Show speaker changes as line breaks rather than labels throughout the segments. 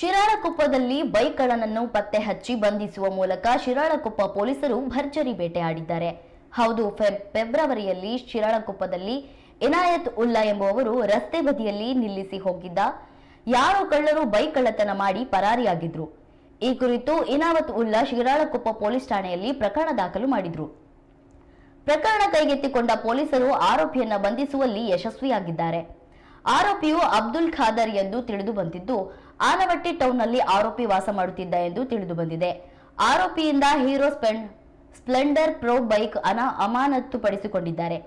ಶಿರಾಳಕೊಪ್ಪದಲ್ಲಿ bike ಕಳನನ್ನು ಪತ್ತೆ ಹಚ್ಚಿ ಬಂಧಿಸುವ ಮೂಲಕ ಶಿರಾಳಕೊಪ್ಪ ಪೊಲೀಸರು ಭರ್ಜರಿ ಬೇಟೆಯಾಡಿದ್ದಾರೆ ಹೌದು, ಫೆಬ್- ಫೆಬ್ರವರಿಯಲ್ಲಿ ಶಿರಾಳಕೊಪ್ಪದಲ್ಲಿ ಇನಾಯತ್ ಉಲ್ಲಾ ಎಂಬುವವರು ರಸ್ತೆ ಬದಿಯಲ್ಲಿ ನಿಲ್ಲಿಸಿ ಹೋಗಿದ್ದ. ಯಾರೋ ಕಳ್ಳರು ಬೈಕ್ ಕಳ್ಳತನ ಮಾಡಿ ಪರಾರಿಯಾಗಿದ್ರು. ಈ ಕುರಿತು ಇನಾವತ್ ಉಲ್ಲಾ ಶಿರಾಳಕೊಪ್ಪ ಪೊಲೀಸ್ ಠಾಣೆಯಲ್ಲಿ ಪ್ರಕರಣ ದಾಖಲು ಮಾಡಿದ್ರು. ಪ್ರಕರಣ ಕೈಗೆತ್ತಿಕೊಂಡ ಪೊಲೀಸರು ಆರೋಪಿಯನ್ನ ಬಂಧಿಸುವಲ್ಲಿ ಯಶಸ್ವಿಯಾಗಿದ್ದಾರೆ. ಆರೋಪಿಯು ಅಬ್ದುಲ್ ಖಾದರ್ ಎಂದು ತಿಳಿದು ಬಂದಿದ್ದು, ಆನವಟ್ಟಿ ಟೌನ್ನಲ್ಲಿ ಆರೋಪಿ ವಾಸ ಮಾಡುತ್ತಿದ್ದ ಎಂದು ತಿಳಿದು ಬಂದಿದೆ. ಆರೋಪಿಯಿಂದ hero spend, splendor pro bike ಅನ ಅಮಾನತುಪಡಿಸಿಕೊಂಡಿದ್ದಾರೆ.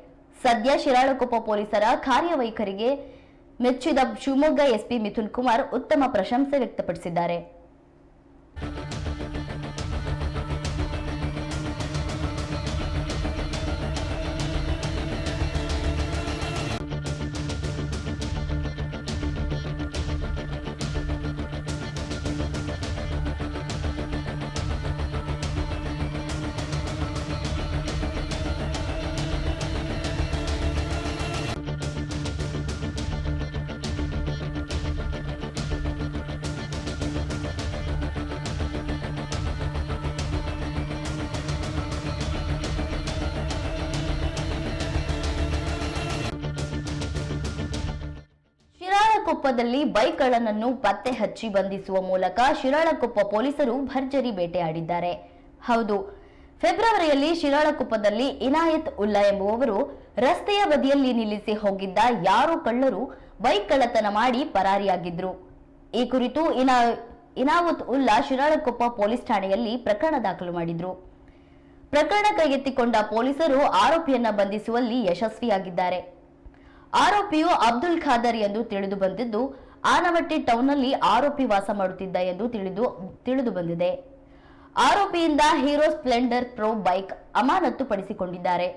ಸದ್ಯ ಶಿರಾಳಕೊಪ್ಪ ಪೊಲೀಸರ ಕಾರ್ಯವೈಖರಿಗೆ ಮೆಚ್ಚಿದ ಶಿವಮೊಗ್ಗ ಎಸ್ಪಿ ಮಿಥುನ್ ಕುಮಾರ್ ಉತ್ತಮ ಪ್ರಶಂಸೆ ವ್ಯಕ್ತಪಡಿಸಿದ್ದಾರೆ. ಶಿರಾಳಕೊಪ್ಪದಲ್ಲಿ ಬೈಕ್ ಕಳ್ಳನನ್ನು ಪತ್ತೆ ಹಚ್ಚಿ ಬಂಧಿಸುವ ಮೂಲಕ ಶಿರಾಳಕೊಪ್ಪ ಪೊಲೀಸರು ಭರ್ಜರಿ ಬೇಟೆಯಾಡಿದ್ದಾರೆ ಹೌದು, ಫೆಬ್ರವರಿಯಲ್ಲಿ ಶಿರಾಳಕೊಪ್ಪದಲ್ಲಿ ಇನಾಯತ್ ಉಲ್ಲಾ ಎಂಬುವವರು ರಸ್ತೆಯ ಬದಿಯಲ್ಲಿ ನಿಲ್ಲಿಸಿ ಹೋಗಿದ್ದ ಯಾರೋ ಕಳ್ಳರು ಬೈಕ್ ಕಳ್ಳತನ ಮಾಡಿ ಪರಾರಿಯಾಗಿದ್ರು. ಈ ಕುರಿತು ಇನಾ, ಇನಾವತ್ ಉಲ್ಲಾ ಶಿರಾಳಕೊಪ್ಪ ಪೊಲೀಸ್ ಠಾಣೆಯಲ್ಲಿ ಪ್ರಕರಣ ದಾಖಲು ಮಾಡಿದ್ರು. ಪ್ರಕರಣ ಕೈಗೆತ್ತಿಕೊಂಡ ಪೊಲೀಸರು ಆರೋಪಿಯನ್ನ ಬಂಧಿಸುವಲ್ಲಿ ಯಶಸ್ವಿಯಾಗಿದ್ದಾರೆ. ಆರೋಪಿಯು ಅಬ್ದುಲ್ ಖಾದರ್ ಎಂದು ತಿಳಿದು ಬಂದಿದ್ದು, ಆನವಟ್ಟಿ ಟೌನ್ನಲ್ಲಿ ಆರೋಪಿ ವಾಸ ಮಾಡುತ್ತಿದ್ದ ಎಂದು ತಿಳಿದು ತಿಳಿದು ಬಂದಿದೆ. ಆರೋಪಿಯಿಂದ ಹೀರೋ ಸ್ಪ್ಲೆಂಡರ್ ಪ್ರೋ ಬೈಕ್ ಅಮಾನತು ಪಡಿಸಿಕೊಂಡಿದ್ದಾರೆ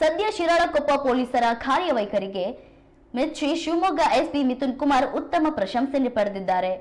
ಸದ್ಯ ಶಿರಾಳಕೊಪ್ಪ ಪೊಲೀಸರ ಕಾರ್ಯವೈಖರಿಗೆ ಮೆಚ್ಚಿ ಶಿವಮೊಗ್ಗ ಎಸ್ಪಿ ಮಿಥುನ್ ಕುಮಾರ್ ಉತ್ತಮ ಪ್ರಶಂಸೆ ಪಡೆದಿದ್ದಾರೆ.